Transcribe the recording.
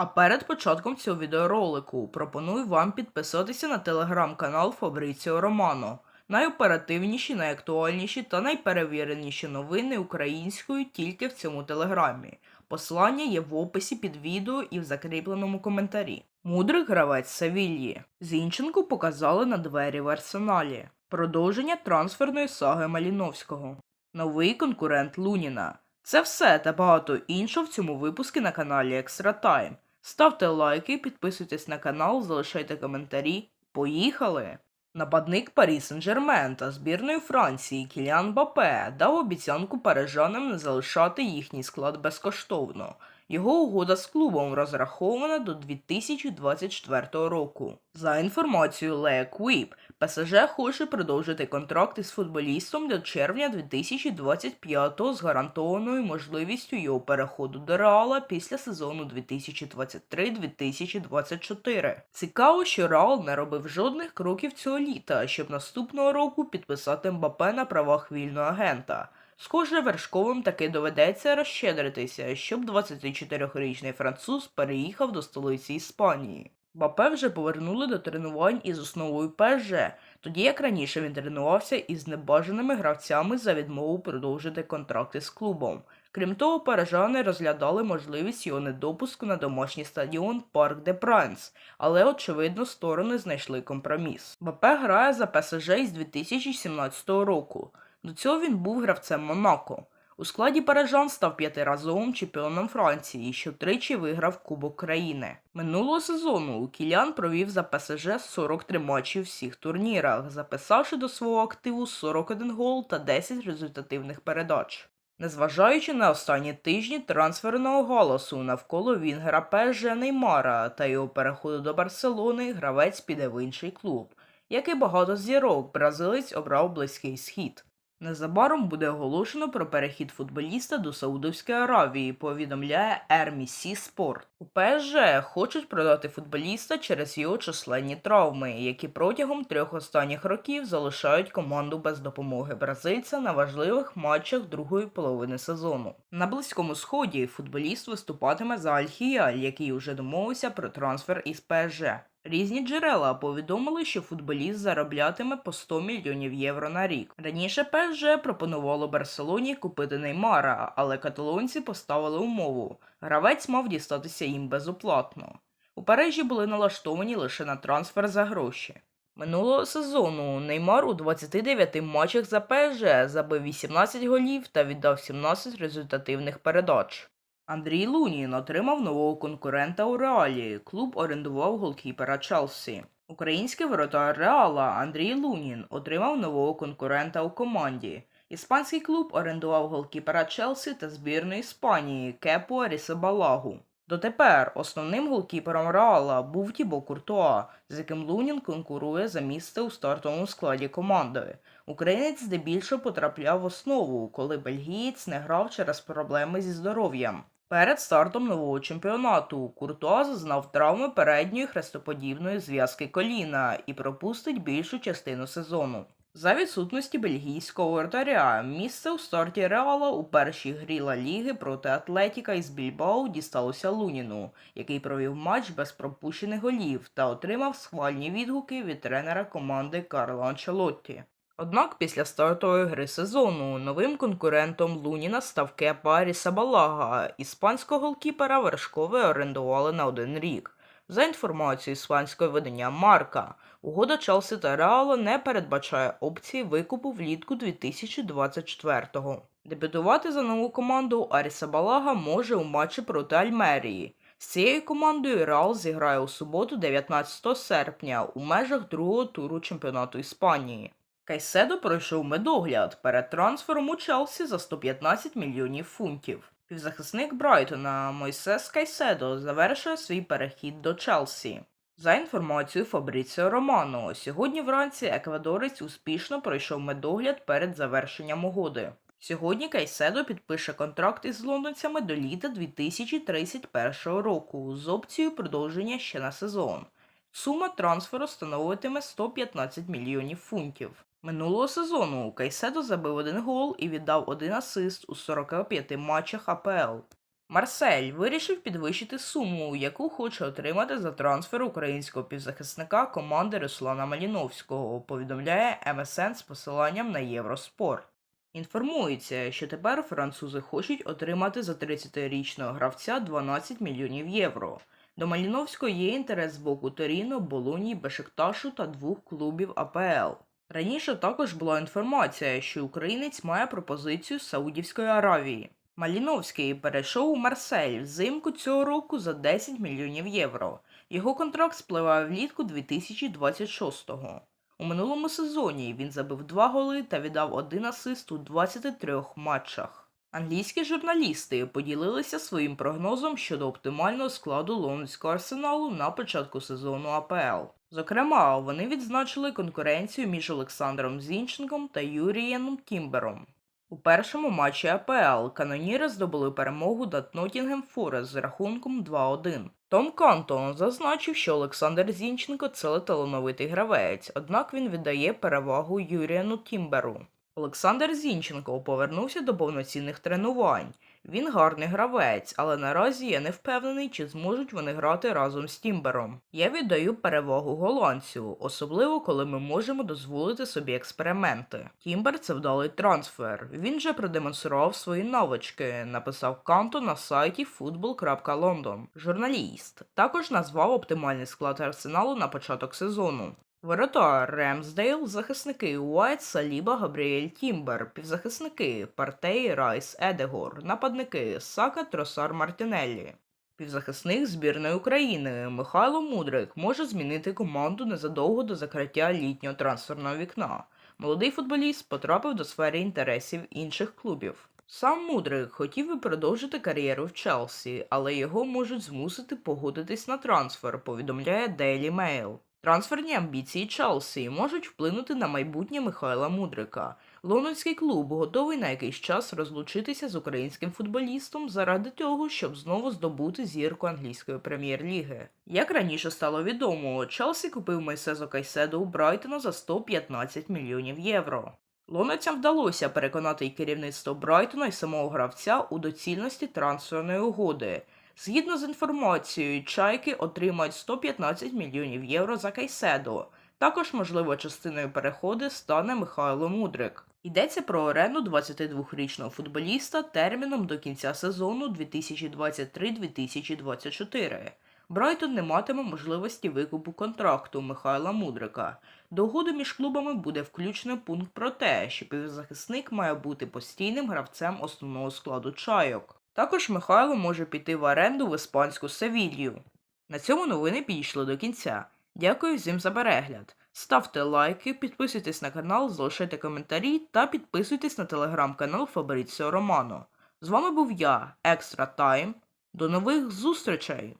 А перед початком цього відеоролику пропоную вам підписатися на телеграм-канал Фабріціо Романо. Найоперативніші, найактуальніші та найперевіреніші новини українською тільки в цьому телеграмі. Посилання є в описі під відео і в закріпленому коментарі. Мудрий гравець Севільї. Зінченку показали на двері в арсеналі. Продовження трансферної саги Маліновського. Новий конкурент Луніна. Це все та багато іншого в цьому випуску на каналі Extra Time. Ставте лайки, підписуйтесь на канал, залишайте коментарі. Поїхали! Нападник Парі Сен-Жермен та збірної Франції Кіліан Бапе дав обіцянку парижанам не залишати їхній склад безкоштовно. Його угода з клубом розрахована до 2024 року. За інформацією Лея Квіп, ПСЖ хоче продовжити контракт із футболістом до червня 2025 з гарантованою можливістю його переходу до Реала після сезону 2023-2024. Цікаво, що Реал не робив жодних кроків цього літа, щоб наступного року підписати Мбапе на правах вільного агента. Схоже, вершковим таки доведеться розщедритися, щоб 24-річний француз переїхав до столиці Іспанії. Бапе вже повернули до тренувань із основою ПСЖ, тоді як раніше він тренувався із небажаними гравцями за відмову продовжити контракти з клубом. Крім того, парижани розглядали можливість його недопуску на домашній стадіон Парк де Пранс, але очевидно сторони знайшли компроміс. Бапе грає за ПСЖ із 2017 року. До цього він був гравцем Монако. У складі парижан став п'ятиразовим чемпіоном Франції, що тричі виграв Кубок країни. Минулого сезону Кілян провів за ПСЖ 43 матчі у всіх турнірах, записавши до свого активу 41 гол та 10 результативних передач. Незважаючи на останні тижні трансферного галасу навколо Вінгера ПСЖ Неймара та його переходу до Барселони, гравець піде в інший клуб. Як і багато зірок, бразилець обрав близький схід. Незабаром буде оголошено про перехід футболіста до Саудовської Аравії, повідомляє RMC Sport. У ПСЖ хочуть продати футболіста через його численні травми, які протягом трьох останніх років залишають команду без допомоги бразильця на важливих матчах другої половини сезону. На близькому сході футболіст виступатиме за Аль-Хіяль, який уже домовився про трансфер із ПСЖ. Різні джерела повідомили, що футболіст зароблятиме по 100 мільйонів євро на рік. Раніше ПСЖ пропонувало Барселоні купити Неймара, але каталонці поставили умову. Гравець мав дістатися їм безоплатно. У Парижі були налаштовані лише на трансфер за гроші. Минулого сезону Неймар у 29 матчах за ПСЖ забив 18 голів та віддав 17 результативних передач. Андрій Лунін отримав нового конкурента у Реалі. Клуб орендував голкіпера Челсі. Український воротар Реала Андрій Лунін отримав нового конкурента у команді. Іспанський клуб орендував голкіпера Челсі та збірної Іспанії Кепу Арісабалагу. Дотепер основним голкіпером Реала був Тібо Куртуа, з яким Лунін конкурує за місце у стартовому складі команди. Українець здебільшого потрапляв в основу, коли бельгієць не грав через проблеми зі здоров'ям. Перед стартом нового чемпіонату Куртуа зазнав травми передньої хрестоподібної зв'язки коліна і пропустить більшу частину сезону. За відсутності бельгійського вратаря місце у старті Реала у першій грі Ла Ліги проти Атлетіка із Більбао дісталося Луніну, який провів матч без пропущених голів та отримав схвальні відгуки від тренера команди Карла Анчелотті. Однак після стартової гри сезону новим конкурентом Луніна став Кепа Рісабалага. Іспанського голкіпера вершкове орендували на один рік. За інформацією іспанського видання Марка, угода Челсі та Реала не передбачає опції викупу влітку 2024-го. Дебютувати за нову команду Арісабалага може у матчі проти Альмерії. З цією командою Реал зіграє у суботу 19 серпня у межах другого туру чемпіонату Іспанії. Кайседо пройшов медогляд перед трансфером у Челсі за 115 мільйонів фунтів. Півзахисник Брайтона Мойсес Кайседо завершує свій перехід до Челсі. За інформацією Фабріціо Романо, сьогодні вранці еквадорець успішно пройшов медогляд перед завершенням угоди. Сьогодні Кайседо підпише контракт із лондонцями до літа 2031 року з опцією продовження ще на сезон. Сума трансферу становитиме 115 мільйонів фунтів. Минулого сезону Кайседо забив один гол і віддав один асист у 45 матчах АПЛ. Марсель вирішив підвищити суму, яку хоче отримати за трансфер українського півзахисника команди Руслана Маліновського, повідомляє МСН з посиланням на Євроспорт. Інформується, що тепер французи хочуть отримати за 30-річного гравця 12 мільйонів євро. До Маліновського є інтерес з боку Торіно, Болонії, Бешикташу та двох клубів АПЛ. Раніше також була інформація, що українець має пропозицію з Саудівської Аравії. Маліновський перейшов у Марсель взимку цього року за 10 мільйонів євро. Його контракт спливає влітку 2026-го. У минулому сезоні він забив два голи та віддав один асист у 23 матчах. Англійські журналісти поділилися своїм прогнозом щодо оптимального складу лондонського арсеналу на початку сезону АПЛ. Зокрема, вони відзначили конкуренцію між Олександром Зінченком та Юрієном Тімбером. У першому матчі АПЛ каноніри здобули перемогу над Ноттінгем Форест з рахунком 2-1. Том Кантон зазначив, що Олександр Зінченко це талановитий гравець, однак він віддає перевагу Юріану Тімберу. Олександр Зінченко повернувся до повноцінних тренувань. Він гарний гравець, але наразі я не впевнений, чи зможуть вони грати разом з Тімбером. Я віддаю перевагу голландцю, особливо коли ми можемо дозволити собі експерименти. Тімбер це вдалий трансфер. Він же продемонстрував свої навички, написав Канто на сайті football.london. Журналіст також назвав оптимальний склад арсеналу на початок сезону. Воротар Ремсдейл, захисники Уайт, Саліба, Габріель Тімбер, півзахисники Партей, Райс, Едегор, нападники Сака, Тросар, Мартінеллі. Півзахисник збірної України Михайло Мудрик може змінити команду незадовго до закриття літнього трансферного вікна. Молодий футболіст потрапив до сфери інтересів інших клубів. Сам Мудрик хотів би продовжити кар'єру в Челсі, але його можуть змусити погодитись на трансфер, повідомляє Daily Mail. Трансферні амбіції Челсі можуть вплинути на майбутнє Михайла Мудрика. Лондонський клуб готовий на якийсь час розлучитися з українським футболістом заради того, щоб знову здобути зірку англійської прем'єр-ліги. Як раніше стало відомо, Челсі купив Майсезо Кайседо у Брайтона за 115 мільйонів євро. Лондонцям вдалося переконати і керівництво Брайтона і самого гравця у доцільності трансферної угоди. Згідно з інформацією, чайки отримають 115 мільйонів євро за Кайседо. Також, можливо, частиною переходу стане Михайло Мудрик. Йдеться про оренду 22-річного футболіста терміном до кінця сезону 2023-2024. Брайтон не матиме можливості викупу контракту Михайла Мудрика. До угоди між клубами буде включено пункт про те, що півзахисник має бути постійним гравцем основного складу чайок. Також Михайло може піти в оренду в іспанську Севілью. На цьому новини підійшли до кінця. Дякую всім за перегляд. Ставте лайки, підписуйтесь на канал, залишайте коментарі та підписуйтесь на телеграм-канал Фабріціо Романо. З вами був я, Екстра Тайм. До нових зустрічей!